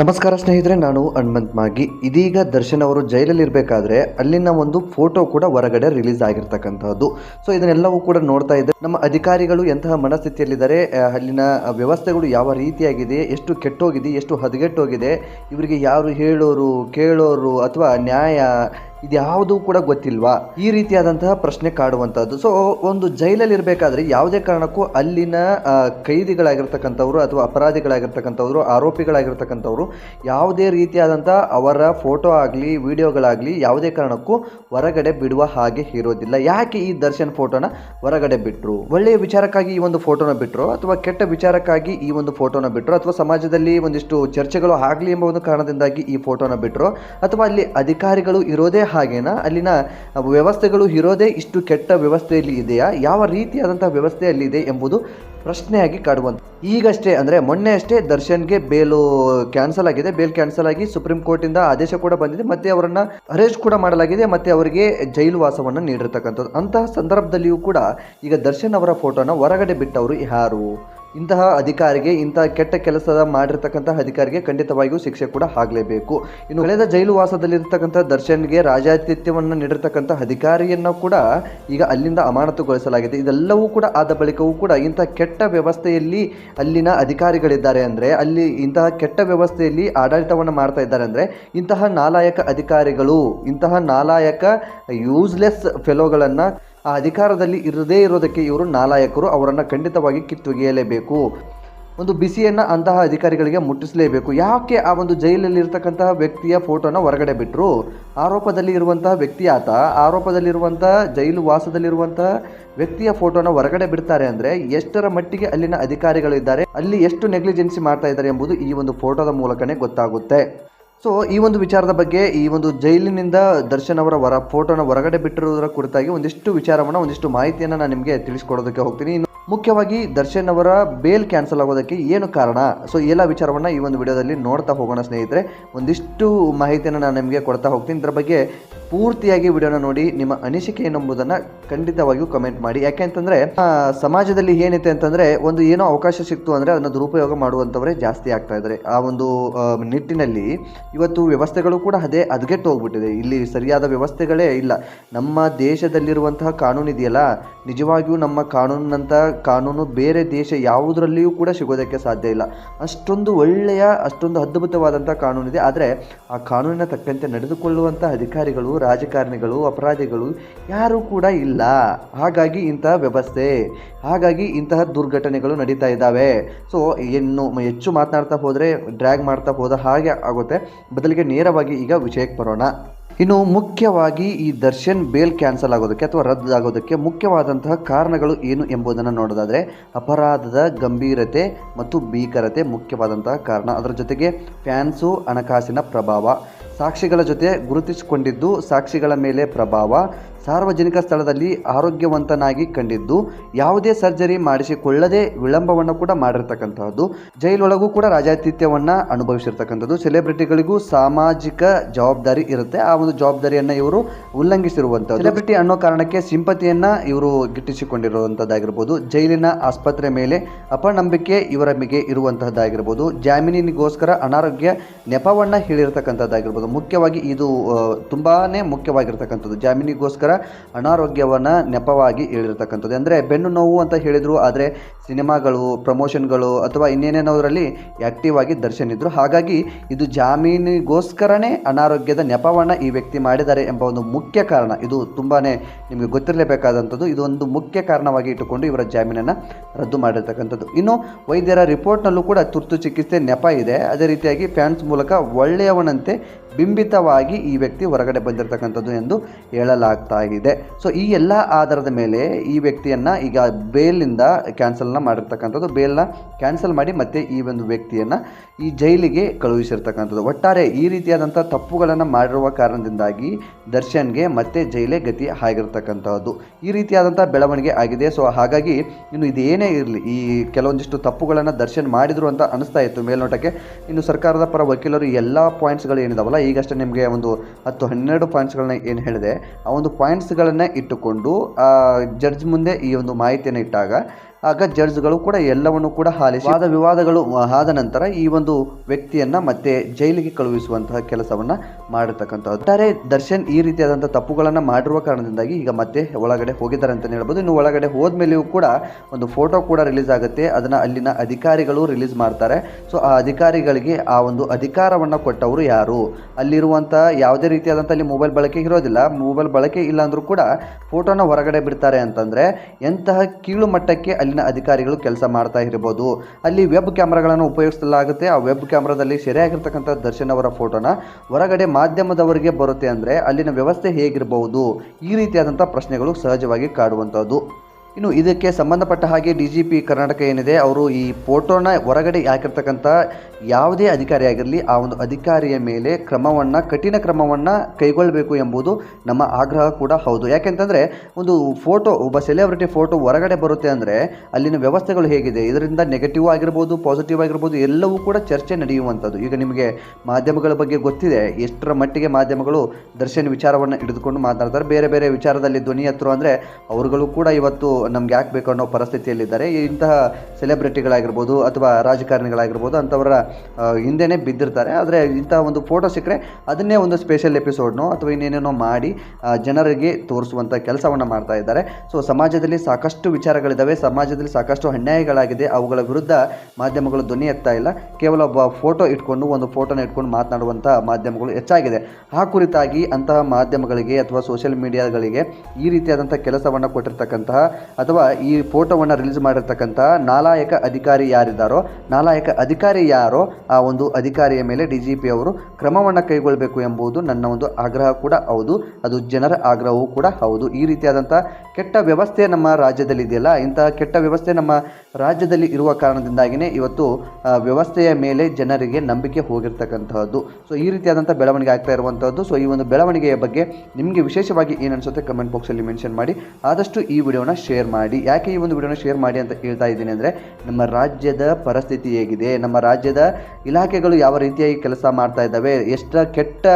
ನಮಸ್ಕಾರ ಸ್ನೇಹಿತರೆ, ನಾನು ಹನುಮಂತ್ ಮಾಗಿ. ಇದೀಗ ದರ್ಶನ್ ಅವರು ಜೈಲಲ್ಲಿರಬೇಕಾದ್ರೆ ಅಲ್ಲಿನ ಒಂದು ಫೋಟೋ ಕೂಡ ಹೊರಗಡೆ ರಿಲೀಸ್ ಆಗಿರ್ತಕ್ಕಂಥದ್ದು. ಸೊ ಇದನ್ನೆಲ್ಲವೂ ಕೂಡ ನೋಡ್ತಾ ಇದ್ದರೆ ನಮ್ಮ ಅಧಿಕಾರಿಗಳು ಎಂತಹ ಮನಸ್ಥಿತಿಯಲ್ಲಿದ್ದಾರೆ ಅಲ್ಲಿನ ವ್ಯವಸ್ಥೆಗಳು ಯಾವ ರೀತಿಯಾಗಿದೆ, ಎಷ್ಟು ಕೆಟ್ಟೋಗಿದೆ, ಎಷ್ಟು ಹದಗೆಟ್ಟೋಗಿದೆ, ಇವರಿಗೆ ಯಾರು ಹೇಳೋರು, ಕೇಳೋರು ಅಥವಾ ನ್ಯಾಯ ಇದ್ಯಾವುದೂ ಕೂಡ ಗೊತ್ತಿಲ್ವಾ? ಈ ರೀತಿಯಾದಂತಹ ಪ್ರಶ್ನೆ ಕಾಡುವಂಥದ್ದು ಸೊ ಒಂದು ಜೈಲಲ್ಲಿ ಇರಬೇಕಾದ್ರೆ ಯಾವುದೇ ಕಾರಣಕ್ಕೂ ಅಲ್ಲಿನ ಕೈದಿಗಳಾಗಿರ್ತಕ್ಕಂಥವ್ರು ಅಥವಾ ಅಪರಾಧಿಗಳಾಗಿರ್ತಕ್ಕಂಥವ್ರು, ಆರೋಪಿಗಳಾಗಿರ್ತಕ್ಕಂಥವ್ರು ಯಾವುದೇ ರೀತಿಯಾದಂಥ ಅವರ ಫೋಟೋ ಆಗಲಿ, ವಿಡಿಯೋಗಳಾಗಲಿ ಯಾವುದೇ ಕಾರಣಕ್ಕೂ ಹೊರಗಡೆ ಬಿಡುವ ಹಾಗೆ ಇರೋದಿಲ್ಲ. ಯಾಕೆ ಈ ದರ್ಶನ್ ಫೋಟೋನ ಹೊರಗಡೆ ಬಿಟ್ಟರು ಒಳ್ಳೆಯ ವಿಚಾರಕ್ಕಾಗಿ ಈ ಒಂದು ಫೋಟೋನ ಬಿಟ್ಟರು ಅಥವಾ ಕೆಟ್ಟ ವಿಚಾರಕ್ಕಾಗಿ ಈ ಒಂದು ಫೋಟೋನ ಬಿಟ್ಟರು ಅಥವಾ ಸಮಾಜದಲ್ಲಿ ಒಂದಿಷ್ಟು ಚರ್ಚೆಗಳು ಆಗಲಿ ಎಂಬ ಒಂದು ಕಾರಣದಿಂದಾಗಿ ಈ ಫೋಟೋನ ಬಿಟ್ಟರು ಅಥವಾ ಅಲ್ಲಿ ಅಧಿಕಾರಿಗಳು ಇರೋದೇ ಹಾಗೇನಾ? ಅಲ್ಲಿನ ವ್ಯವಸ್ಥೆಗಳು ಇರೋದೇ ಇಷ್ಟು ಕೆಟ್ಟ ವ್ಯವಸ್ಥೆಯಲ್ಲಿ ಇದೆಯಾ? ಯಾವ ರೀತಿಯಾದಂಥ ವ್ಯವಸ್ಥೆ ಅಲ್ಲಿದೆ ಎಂಬುದು ಪ್ರಶ್ನೆಯಾಗಿ ಕಾಡುವಂತ ಈಗಷ್ಟೇ ಅಂದರೆ ಮೊನ್ನೆ ಅಷ್ಟೇ ದರ್ಶನ್ಗೆ ಬೇಲು ಕ್ಯಾನ್ಸಲ್ ಆಗಿದೆ. ಬೇಲ್ ಕ್ಯಾನ್ಸಲ್ ಆಗಿ ಸುಪ್ರೀಂ ಕೋರ್ಟಿಂದ ಆದೇಶ ಕೂಡ ಬಂದಿದೆ. ಮತ್ತೆ ಅವರನ್ನು ಅರೆಸ್ಟ್ ಕೂಡ ಮಾಡಲಾಗಿದೆ. ಮತ್ತೆ ಅವರಿಗೆ ಜೈಲು ವಾಸವನ್ನು ನೀಡಿರ್ತಕ್ಕಂಥದ್ದು. ಅಂತಹ ಸಂದರ್ಭದಲ್ಲಿಯೂ ಕೂಡ ಈಗ ದರ್ಶನ್ ಅವರ ಫೋಟೋನ ಹೊರಗಡೆ ಬಿಟ್ಟವರು ಯಾರು? ಇಂತಹ ಅಧಿಕಾರಿಗೆ, ಇಂತಹ ಕೆಟ್ಟ ಕೆಲಸದ ಮಾಡಿರ್ತಕ್ಕಂತಹ ಅಧಿಕಾರಿಗೆ ಖಂಡಿತವಾಗಿಯೂ ಶಿಕ್ಷೆ ಕೂಡ ಆಗಲೇಬೇಕು. ಇನ್ನು ಕಳೆದ ಜೈಲು ವಾಸದಲ್ಲಿರ್ತಕ್ಕಂಥ ದರ್ಶನ್ಗೆ ರಾಜಾತಿಥ್ಯವನ್ನು ನೀಡಿರ್ತಕ್ಕಂಥ ಅಧಿಕಾರಿಯನ್ನು ಕೂಡ ಈಗ ಅಲ್ಲಿಂದ ಅಮಾನತುಗೊಳಿಸಲಾಗಿದೆ. ಇದೆಲ್ಲವೂ ಕೂಡ ಆದ ಬಳಿಕವೂ ಕೂಡ ಇಂತಹ ಕೆಟ್ಟ ವ್ಯವಸ್ಥೆಯಲ್ಲಿ ಅಲ್ಲಿನ ಅಧಿಕಾರಿಗಳಿದ್ದಾರೆ ಅಂದರೆ, ಅಲ್ಲಿ ಇಂತಹ ಕೆಟ್ಟ ವ್ಯವಸ್ಥೆಯಲ್ಲಿ ಆಡಳಿತವನ್ನು ಮಾಡ್ತಾ ಇದ್ದಾರೆ ಅಂದರೆ, ಇಂತಹ ನಾಲಾಯಕ ಅಧಿಕಾರಿಗಳು, ಇಂತಹ ನಾಲಾಯಕ ಯೂಸ್ಲೆಸ್ ಫೆಲೋಗಳನ್ನು ಆ ಅಧಿಕಾರದಲ್ಲಿ ಇರದೇ ಇರೋದಕ್ಕೆ ಇವರು ನಾಲಾಯಕರು ಅವರನ್ನು ಖಂಡಿತವಾಗಿ ಕಿತ್ತೊಗೆಯಲೇಬೇಕು. ಒಂದು ಬಿಸಿಯನ್ನು ಅಂತಹ ಅಧಿಕಾರಿಗಳಿಗೆ ಮುಟ್ಟಿಸಲೇಬೇಕು. ಯಾಕೆ ಆ ಒಂದು ಜೈಲಲ್ಲಿ ಇರತಕ್ಕಂತಹ ವ್ಯಕ್ತಿಯ ಫೋಟೋನ ಹೊರಗಡೆ ಬಿಟ್ಟರು ಆರೋಪದಲ್ಲಿ ಇರುವಂತಹ ವ್ಯಕ್ತಿ ಆತ, ಆರೋಪದಲ್ಲಿರುವಂತಹ ಜೈಲು ವಾಸದಲ್ಲಿರುವಂತಹ ವ್ಯಕ್ತಿಯ ಫೋಟೋನ ಹೊರಗಡೆ ಬಿಡ್ತಾರೆ ಅಂದರೆ ಎಷ್ಟರ ಮಟ್ಟಿಗೆ ಅಲ್ಲಿನ ಅಧಿಕಾರಿಗಳಿದ್ದಾರೆ ಅಲ್ಲಿ ಎಷ್ಟು ನೆಗ್ಲಿಜೆನ್ಸಿ ಮಾಡ್ತಾ ಇದ್ದಾರೆ ಎಂಬುದು ಈ ಒಂದು ಫೋಟೋದ ಮೂಲಕನೇ ಗೊತ್ತಾಗುತ್ತೆ. ಸೊ ಈ ಒಂದು ವಿಚಾರದ ಬಗ್ಗೆ, ಈ ಒಂದು ಜೈಲಿನಿಂದ ದರ್ಶನ್ ಅವರ ಹೊರ ಫೋಟೋನ ಹೊರಗಡೆ ಬಿಟ್ಟಿರುವುದರ ಕುರಿತಾಗಿ ಒಂದಿಷ್ಟು ವಿಚಾರವನ್ನು, ಒಂದಿಷ್ಟು ಮಾಹಿತಿಯನ್ನು ನಾನು ನಿಮಗೆ ತಿಳಿಸ್ಕೊಡೋದಕ್ಕೆ ಹೋಗ್ತೀನಿ. ಮುಖ್ಯವಾಗಿ ದರ್ಶನ್ ಅವರ ಬೇಲ್ ಕ್ಯಾನ್ಸಲ್ ಆಗೋದಕ್ಕೆ ಏನು ಕಾರಣ? ಸೊ ಎಲ್ಲ ವಿಚಾರವನ್ನು ಈ ಒಂದು ವಿಡಿಯೋದಲ್ಲಿ ನೋಡ್ತಾ ಹೋಗೋಣ ಸ್ನೇಹಿತರೆ. ಒಂದಿಷ್ಟು ಮಾಹಿತಿಯನ್ನು ನಾನು ನಿಮಗೆ ಕೊಡ್ತಾ ಹೋಗ್ತೀನಿ. ಇದರ ಬಗ್ಗೆ ಪೂರ್ತಿಯಾಗಿ ವಿಡಿಯೋನ ನೋಡಿ ನಿಮ್ಮ ಅನಿಸಿಕೆ ಏನೆಂಬುದನ್ನು ಖಂಡಿತವಾಗಿಯೂ ಕಮೆಂಟ್ ಮಾಡಿ. ಯಾಕೆ ಅಂತಂದರೆ ಸಮಾಜದಲ್ಲಿ ಏನಿದೆ ಅಂತಂದರೆ, ಒಂದು ಏನೋ ಅವಕಾಶ ಸಿಕ್ತು ಅಂದರೆ ಅದನ್ನು ದುರುಪಯೋಗ ಮಾಡುವಂಥವರೇ ಜಾಸ್ತಿ ಆಗ್ತಾ ಇದ್ದಾರೆ. ಆ ಒಂದು ನಿಟ್ಟಿನಲ್ಲಿ ಇವತ್ತು ವ್ಯವಸ್ಥೆಗಳು ಕೂಡ ಅದೇ ಹದಗೆಟ್ಟು ಹೋಗ್ಬಿಟ್ಟಿದೆ. ಇಲ್ಲಿ ಸರಿಯಾದ ವ್ಯವಸ್ಥೆಗಳೇ ಇಲ್ಲ. ನಮ್ಮ ದೇಶದಲ್ಲಿರುವಂತಹ ಕಾನೂನು ಇದೆಯಲ್ಲ, ನಿಜವಾಗಿಯೂ ನಮ್ಮ ಕಾನೂನಿನಂಥ ಕಾನೂನು ಬೇರೆ ದೇಶ ಯಾವುದರಲ್ಲಿಯೂ ಕೂಡ ಸಿಗೋದಕ್ಕೆ ಸಾಧ್ಯ ಇಲ್ಲ. ಅಷ್ಟೊಂದು ಒಳ್ಳೆಯ, ಅಷ್ಟೊಂದು ಅದ್ಭುತವಾದಂಥ ಕಾನೂನಿದೆ. ಆದರೆ ಆ ಕಾನೂನಿನ ತಕ್ಕಂತೆ ನಡೆದುಕೊಳ್ಳುವಂಥ ಅಧಿಕಾರಿಗಳು ರಾಜಕಾರಣಿಗಳು, ಅಪರಾಧಿಗಳು ಯಾರೂ ಕೂಡ ಇಲ್ಲ. ಹಾಗಾಗಿ ಇಂತಹ ವ್ಯವಸ್ಥೆ, ಹಾಗಾಗಿ ಇಂತಹ ದುರ್ಘಟನೆಗಳು ನಡೀತಾ ಇದ್ದಾವೆ. ಸೊ ಇನ್ನು ಹೆಚ್ಚು ಮಾತನಾಡ್ತಾ ಹೋದರೆ ಡ್ರ್ಯಾಗ್ ಮಾಡ್ತಾ ಹೋದ ಹಾಗೆ ಆಗುತ್ತೆ. ಬದಲಿಗೆ ನೇರವಾಗಿ ಈಗ ವಿಷಯಕ್ಕೆ ಬರೋಣ. ಇನ್ನು ಮುಖ್ಯವಾಗಿ ಈ ದರ್ಶನ್ ಬೇಲ್ ಕ್ಯಾನ್ಸಲ್ ಆಗೋದಕ್ಕೆ ಅಥವಾ ರದ್ದಾಗೋದಕ್ಕೆ ಮುಖ್ಯವಾದಂತಹ ಕಾರಣಗಳು ಏನು ಎಂಬುದನ್ನು ನೋಡೋದಾದರೆ, ಅಪರಾಧದ ಗಂಭೀರತೆ ಮತ್ತು ಭೀಕರತೆ ಮುಖ್ಯವಾದಂತಹ ಕಾರಣ. ಅದರ ಜೊತೆಗೆ ಫ್ಯಾನ್ಸು ಹಣಕಾಸಿನ ಪ್ರಭಾವ. ಸಾಕ್ಷಿಗಳ ಜೊತೆ ಗುರುತಿಸಿಕೊಂಡಿದ್ದು ಸಾಕ್ಷಿಗಳ ಮೇಲೆ ಪ್ರಭಾವ ಸಾರ್ವಜನಿಕ ಸ್ಥಳದಲ್ಲಿ ಆರೋಗ್ಯವಂತನಾಗಿ ಕಂಡಿದ್ದು ಯಾವುದೇ ಸರ್ಜರಿ ಮಾಡಿಸಿಕೊಳ್ಳದೆ ವಿಳಂಬವನ್ನು ಕೂಡ ಮಾಡಿರ್ತಕ್ಕಂಥದ್ದು ಜೈಲೊಳಗೂ ಕೂಡ ರಾಜಾತಿಥ್ಯವನ್ನು ಅನುಭವಿಸಿರ್ತಕ್ಕಂಥದ್ದು. ಸೆಲೆಬ್ರಿಟಿಗಳಿಗೂ ಸಾಮಾಜಿಕ ಜವಾಬ್ದಾರಿ ಇರುತ್ತೆ. ಆ ಒಂದು ಜವಾಬ್ದಾರಿಯನ್ನು ಇವರು ಉಲ್ಲಂಘಿಸಿರುವಂಥದ್ದು ಸೆಲೆಬ್ರಿಟಿ ಅನ್ನೋ ಕಾರಣಕ್ಕೆ ಸಿಂಪತಿಯನ್ನು ಇವರು ಗಿಟ್ಟಿಸಿಕೊಂಡಿರುವಂಥದ್ದಾಗಿರ್ಬೋದು ಜೈಲಿನ ಆಸ್ಪತ್ರೆ ಮೇಲೆ ಅಪನಂಬಿಕೆ ಇವರ ಮೇಲೆ ಇರುವಂತಹದ್ದಾಗಿರ್ಬೋದು. ಜಾಮೀನಿಗೋಸ್ಕರ ಅನಾರೋಗ್ಯ ನೆಪವನ್ನು ಹೇಳಿರ್ತಕ್ಕಂಥದ್ದಾಗಿರ್ಬೋದು ಮುಖ್ಯವಾಗಿ ಇದು ತುಂಬಾ ಮುಖ್ಯವಾಗಿರ್ತಕ್ಕಂಥದ್ದು. ಜಾಮೀನಿಗೋಸ್ಕರ ಅನಾರೋಗ್ಯವನ್ನು ನೆಪವಾಗಿ ಹೇಳಿರ್ತಕ್ಕಂಥದ್ದು. ಅಂದರೆ ಬೆನ್ನು ನೋವು ಅಂತ ಹೇಳಿದರು, ಆದರೆ ಸಿನಿಮಾಗಳು, ಪ್ರಮೋಷನ್ಗಳು ಅಥವಾ ಇನ್ನೇನೇನೋದರಲ್ಲಿ ಆ್ಯಕ್ಟಿವ್ ಆಗಿ ದರ್ಶನ್ ಇದ್ದರು ಹಾಗಾಗಿ ಇದು ಜಾಮೀನಿಗೋಸ್ಕರನೇ ಅನಾರೋಗ್ಯದ ನೆಪವನ್ನು ಈ ವ್ಯಕ್ತಿ ಮಾಡಿದ್ದಾರೆ ಎಂಬ ಒಂದು ಮುಖ್ಯ ಕಾರಣ. ಇದು ತುಂಬಾ ನಿಮಗೆ ಗೊತ್ತಿರಲೇಬೇಕಾದಂಥದ್ದು. ಇದು ಒಂದು ಮುಖ್ಯ ಕಾರಣವಾಗಿ ಇಟ್ಟುಕೊಂಡು ಇವರ ಜಾಮೀನನ್ನು ರದ್ದು ಮಾಡಿರ್ತಕ್ಕಂಥದ್ದು. ಇನ್ನು ವೈದ್ಯರ ರಿಪೋರ್ಟ್ನಲ್ಲೂ ಕೂಡ ತುರ್ತು ಚಿಕಿತ್ಸೆ ನೆಪ ಇದೆ. ಅದೇ ರೀತಿಯಾಗಿ ಫ್ಯಾನ್ಸ್ ಮೂಲಕ ಒಳ್ಳೆಯವನಂತೆ ಬಿಂಬಿತವಾಗಿ ಈ ವ್ಯಕ್ತಿ ಹೊರಗಡೆ ಬಂದಿರತಕ್ಕಂಥದ್ದು ಎಂದು ಹೇಳಲಾಗ್ತಾ ಇದೆ ಸೊ ಈ ಎಲ್ಲ ಆಧಾರದ ಮೇಲೆ ಈ ವ್ಯಕ್ತಿಯನ್ನು ಈಗ ಬೇಲಿಂದ ಕ್ಯಾನ್ಸಲ್ನ ಮಾಡಿರ್ತಕ್ಕಂಥದ್ದು. ಬೇಲ್ನ ಕ್ಯಾನ್ಸಲ್ ಮಾಡಿ ಮತ್ತೆ ಈ ಒಂದು ವ್ಯಕ್ತಿಯನ್ನು ಈ ಜೈಲಿಗೆ ಕಳುಹಿಸಿರ್ತಕ್ಕಂಥದ್ದು. ಒಟ್ಟಾರೆ ಈ ರೀತಿಯಾದಂಥ ತಪ್ಪುಗಳನ್ನು ಮಾಡಿರುವ ಕಾರಣದಿಂದಾಗಿ ದರ್ಶನ್ಗೆ ಮತ್ತೆ ಜೈಲೇ ಗತಿ ಆಗಿರ್ತಕ್ಕಂಥದ್ದು. ಈ ರೀತಿಯಾದಂಥ ಬೆಳವಣಿಗೆ ಆಗಿದೆ. ಸೊ ಹಾಗಾಗಿ ಇನ್ನು ಇದೇನೇ ಇರಲಿ, ಈ ಕೆಲವೊಂದಿಷ್ಟು ತಪ್ಪುಗಳನ್ನು ದರ್ಶನ್ ಮಾಡಿದ್ರು ಅಂತ ಅನಿಸ್ತಾ ಇತ್ತು ಮೇಲ್ನೋಟಕ್ಕೆ. ಇನ್ನು ಸರ್ಕಾರದ ಪರ ವಕೀಲರು ಎಲ್ಲ ಪಾಯಿಂಟ್ಸ್ಗಳು ಏನಿದಾವಲ್ಲ ಈಗಷ್ಟೇ ನಿಮಗೆ ಒಂದು ಹತ್ತು ಹನ್ನೆರಡು ಪಾಯಿಂಟ್ಸ್ಗಳನ್ನ ಏನು ಹೇಳಿದೆ, ಆ ಒಂದು ಪಾಯಿಂಟ್ಸ್ಗಳನ್ನು ಇಟ್ಟುಕೊಂಡು ಜಡ್ಜ್ ಮುಂದೆ ಈ ಒಂದು ಮಾಹಿತಿಯನ್ನು ಇಟ್ಟಾಗ ಆಗ ಜಡ್ಜ್ಗಳು ಕೂಡ ಎಲ್ಲವನ್ನು ಕೂಡ ಹಾಲಿಸಿ ವಾದ ವಿವಾದಗಳು ಆದ ನಂತರ ಈ ಒಂದು ವ್ಯಕ್ತಿಯನ್ನ ಮತ್ತೆ ಜೈಲಿಗೆ ಕಳುಹಿಸುವಂತಹ ಕೆಲಸವನ್ನ ಮಾಡಿರ್ತಕ್ಕಂಥದ್ದು ಒಟ್ಟಾರೆ ದರ್ಶನ್ ಈ ರೀತಿಯಾದಂತಹ ತಪ್ಪುಗಳನ್ನ ಮಾಡಿರುವ ಕಾರಣದಿಂದಾಗಿ ಈಗ ಮತ್ತೆ ಒಳಗಡೆ ಹೋಗಿದ್ದಾರೆ ಅಂತ ಹೇಳ್ಬೋದು. ಇನ್ನು ಒಳಗಡೆ ಹೋದ್ಮೇಲೆಯೂ ಕೂಡ ಒಂದು ಫೋಟೋ ಕೂಡ ರಿಲೀಸ್ ಆಗುತ್ತೆ. ಅದನ್ನ ಅಲ್ಲಿನ ಅಧಿಕಾರಿಗಳು ರಿಲೀಸ್ ಮಾಡ್ತಾರೆ. ಸೊ, ಆ ಅಧಿಕಾರಿಗಳಿಗೆ ಆ ಒಂದು ಅಧಿಕಾರವನ್ನ ಕೊಟ್ಟವರು ಯಾರು? ಅಲ್ಲಿರುವಂತಹ ಯಾವುದೇ ರೀತಿಯಾದಂಥ ಅಲ್ಲಿ ಮೊಬೈಲ್ ಬಳಕೆ ಇರೋದಿಲ್ಲ. ಮೊಬೈಲ್ ಬಳಕೆ ಇಲ್ಲ ಅಂದ್ರೂ ಕೂಡ ಫೋಟೋನ ಹೊರಗಡೆ ಬಿಡ್ತಾರೆ ಅಂತಂದ್ರೆ ಎಂತಹ ಕೀಳು ಮಟ್ಟಕ್ಕೆ ಅಲ್ಲಿನ ಅಧಿಕಾರಿಗಳು ಕೆಲಸ ಮಾಡ್ತಾ ಇರ್ಬೋದು. ಅಲ್ಲಿ ವೆಬ್ ಕ್ಯಾಮ್ರಾಗಳನ್ನು ಉಪಯೋಗಿಸಲಾಗುತ್ತೆ. ಆ ವೆಬ್ ಕ್ಯಾಮ್ರಾದಲ್ಲಿ ಸೆರೆಯಾಗಿರ್ತಕ್ಕಂಥ ದರ್ಶನ್ ಅವರ ಫೋಟೋನ ಹೊರಗಡೆ ಮಾಧ್ಯಮದವರಿಗೆ ಬರುತ್ತೆ ಅಂದರೆ ಅಲ್ಲಿನ ವ್ಯವಸ್ಥೆ ಹೇಗಿರಬಹುದು ಈ ರೀತಿಯಾದಂಥ ಪ್ರಶ್ನೆಗಳು ಸಹಜವಾಗಿ ಕಾಡುವಂಥದ್ದು. ಇನ್ನು ಇದಕ್ಕೆ ಸಂಬಂಧಪಟ್ಟ ಹಾಗೆ ಡಿ ಜಿ ಪಿ ಕರ್ನಾಟಕ ಏನಿದೆ, ಅವರು ಈ ಫೋಟೋನ ಹೊರಗಡೆ ಹಾಕಿರ್ತಕ್ಕಂಥ ಯಾವುದೇ ಅಧಿಕಾರಿ ಆಗಿರಲಿ, ಆ ಒಂದು ಅಧಿಕಾರಿಯ ಮೇಲೆ ಕ್ರಮವನ್ನು, ಕಠಿಣ ಕ್ರಮವನ್ನು ಕೈಗೊಳ್ಳಬೇಕು ಎಂಬುದು ನಮ್ಮ ಆಗ್ರಹ ಕೂಡ ಹೌದು. ಯಾಕೆಂತಂದರೆ, ಒಂದು ಫೋಟೋ, ಒಬ್ಬ ಸೆಲೆಬ್ರಿಟಿ ಫೋಟೋ ಹೊರಗಡೆ ಬರುತ್ತೆ ಅಂದರೆ ಅಲ್ಲಿನ ವ್ಯವಸ್ಥೆಗಳು ಹೇಗಿದೆ? ಇದರಿಂದ ನೆಗೆಟಿವ್ ಆಗಿರ್ಬೋದು ಪಾಸಿಟಿವ್ ಆಗಿರ್ಬೋದು, ಎಲ್ಲವೂ ಕೂಡ ಚರ್ಚೆ ನಡೆಯುವಂಥದ್ದು. ಈಗ ನಿಮಗೆ ಮಾಧ್ಯಮಗಳ ಬಗ್ಗೆ ಗೊತ್ತಿದೆ, ಎಷ್ಟರ ಮಟ್ಟಿಗೆ ಮಾಧ್ಯಮಗಳು ದರ್ಶನ್ ವಿಚಾರವನ್ನು ಹಿಡಿದುಕೊಂಡು ಮಾತನಾಡ್ತಾರೆ ಬೇರೆ ಬೇರೆ ವಿಚಾರದಲ್ಲಿ ಧ್ವನಿ ಹತ್ರ ಅಂದರೆ, ಅವರುಗಳು ಕೂಡ ಇವತ್ತು ನಮ್ಗೆ ಯಾಕೆ ಬೇಕು ಅನ್ನೋ ಪರಿಸ್ಥಿತಿಯಲ್ಲಿದ್ದಾರೆ. ಇಂತಹ ಸೆಲೆಬ್ರಿಟಿಗಳಾಗಿರ್ಬೋದು ಅಥವಾ ರಾಜಕಾರಣಿಗಳಾಗಿರ್ಬೋದು ಅಂಥವರ ಹಿಂದೆನೆ ಬಿದ್ದಿರ್ತಾರೆ. ಆದರೆ ಇಂತಹ ಒಂದು ಫೋಟೋ ಸಿಕ್ಕರೆ ಅದನ್ನೇ ಒಂದು ಸ್ಪೆಷಲ್ ಎಪಿಸೋಡ್ನೋ ಅಥವಾ ಇನ್ನೇನೇನೋ ಮಾಡಿ ಜನರಿಗೆ ತೋರಿಸುವಂಥ ಕೆಲಸವನ್ನು ಮಾಡ್ತಾ ಇದ್ದಾರೆ. ಸೊ ಸಮಾಜದಲ್ಲಿ ಸಾಕಷ್ಟು ವಿಚಾರಗಳಿದ್ದಾವೆ ಸಮಾಜದಲ್ಲಿ ಸಾಕಷ್ಟು ಅನ್ಯಾಯಗಳಾಗಿದೆ. ಅವುಗಳ ವಿರುದ್ಧ ಮಾಧ್ಯಮಗಳು ಧ್ವನಿ ಎತ್ತಾ ಇಲ್ಲ. ಕೇವಲ ಒಬ್ಬ ಫೋಟೋ ಇಟ್ಕೊಂಡು, ಒಂದು ಫೋಟೋನ ಇಟ್ಕೊಂಡು ಮಾತನಾಡುವಂಥ ಮಾಧ್ಯಮಗಳು ಹೆಚ್ಚಾಗಿದೆ. ಆ ಕುರಿತಾಗಿ ಅಂತಹ ಮಾಧ್ಯಮಗಳಿಗೆ ಅಥವಾ ಸೋಷಿಯಲ್ ಮೀಡಿಯಾಗಳಿಗೆ ಈ ರೀತಿಯಾದಂಥ ಕೆಲಸವನ್ನು ಕೊಟ್ಟಿರ್ತಕ್ಕಂತಹ ಅಥವಾ ಈ ಫೋಟೋವನ್ನು ರಿಲೀಸ್ ಮಾಡಿರ್ತಕ್ಕಂಥ ನಾಲಾಯಕ ಅಧಿಕಾರಿ ಯಾರಿದ್ದಾರೋ, ನಾಲಾಯಕ ಅಧಿಕಾರಿ ಯಾರೋ ಆ ಒಂದು ಅಧಿಕಾರಿಯ ಮೇಲೆ ಡಿ ಜಿ ಪಿ ಅವರು ಕ್ರಮವನ್ನು ಕೈಗೊಳ್ಳಬೇಕು ಎಂಬುದು ನನ್ನ ಒಂದು ಆಗ್ರಹ ಕೂಡ ಹೌದು, ಅದು ಜನರ ಆಗ್ರಹವೂ ಕೂಡ ಹೌದು. ಈ ರೀತಿಯಾದಂಥ ಕೆಟ್ಟ ವ್ಯವಸ್ಥೆ ನಮ್ಮ ರಾಜ್ಯದಲ್ಲಿ ಇದೆಯಲ್ಲ ಇಂತಹ ಕೆಟ್ಟ ವ್ಯವಸ್ಥೆ ನಮ್ಮ ರಾಜ್ಯದಲ್ಲಿ ಇರುವ ಕಾರಣದಿಂದಾಗಿಯೇ ಇವತ್ತು ವ್ಯವಸ್ಥೆಯ ಮೇಲೆ ಜನರಿಗೆ ನಂಬಿಕೆ ಹೋಗಿರ್ತಕ್ಕಂತಹದ್ದು ಸೊ ಈ ರೀತಿಯಾದಂಥ ಬೆಳವಣಿಗೆ ಆಗ್ತಾ ಇರುವಂಥದ್ದು. ಸೊ ಈ ಒಂದು ಬೆಳವಣಿಗೆಯ ಬಗ್ಗೆ ನಿಮಗೆ ವಿಶೇಷವಾಗಿ ಏನನ್ಸುತ್ತೆ ಕಮೆಂಟ್ ಬಾಕ್ಸಲ್ಲಿ ಮೆನ್ಷನ್ ಮಾಡಿ. ಆದಷ್ಟು ಈ ವಿಡಿಯೋನ ಶೇರ್ ಮಾಡಿ, ಯಾಕೆ ಈ ಒಂದು ವಿಡಿಯೋನ ಶೇರ್ ಮಾಡಿ ಅಂತ ಹೇಳ್ತಾ ಇದ್ದೀನಿ ಅಂದರೆ, ನಮ್ಮ ರಾಜ್ಯದ ಪರಿಸ್ಥಿತಿ ಹೇಗಿದೆ, ನಮ್ಮ ರಾಜ್ಯದ ಇಲಾಖೆಗಳು ಯಾವ ರೀತಿಯಾಗಿ ಕೆಲಸ ಮಾಡ್ತಾ ಇದ್ದಾವೆ ಎಷ್ಟು ಕೆಟ್ಟ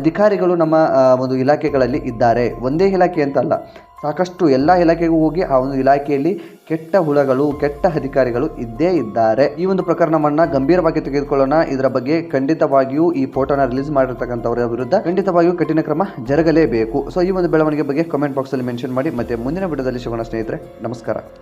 ಅಧಿಕಾರಿಗಳು ನಮ್ಮ ಒಂದು ಇಲಾಖೆಗಳಲ್ಲಿ ಇದ್ದಾರೆ, ಒಂದೇ ಇಲಾಖೆ ಅಂತಲ್ಲ ಸಾಕಷ್ಟು ಎಲ್ಲ ಇಲಾಖೆಗೂ ಹೋಗಿ ಆ ಒಂದು ಇಲಾಖೆಯಲ್ಲಿ ಕೆಟ್ಟ ಹುಳಗಳು, ಕೆಟ್ಟ ಅಧಿಕಾರಿಗಳು ಇದ್ದೇ ಇದ್ದಾರೆ. ಈ ಒಂದು ಪ್ರಕರಣವನ್ನ ಗಂಭೀರವಾಗಿ ತೆಗೆದುಕೊಳ್ಳೋಣ. ಇದರ ಬಗ್ಗೆ ಖಂಡಿತವಾಗಿಯೂ ಈ ಫೋಟೋನ ರಿಲೀಸ್ ಮಾಡಿರ್ತಕ್ಕಂಥವರ ವಿರುದ್ಧ ಖಂಡಿತವಾಗಿಯೂ ಕಠಿಣ ಕ್ರಮ ಜರುಗಲೇಬೇಕು. ಸೊ ಈ ಒಂದು ಬೆಳವಣಿಗೆ ಬಗ್ಗೆ ಕಮೆಂಟ್ ಬಾಕ್ಸಲ್ಲಿ ಮೆನ್ಷನ್ ಮಾಡಿ, ಮತ್ತೆ ಮುಂದಿನ ವಿಡಿಯೋದಲ್ಲಿ ಸಿಗೋಣ ಸ್ನೇಹಿತರೆ, ನಮಸ್ಕಾರ.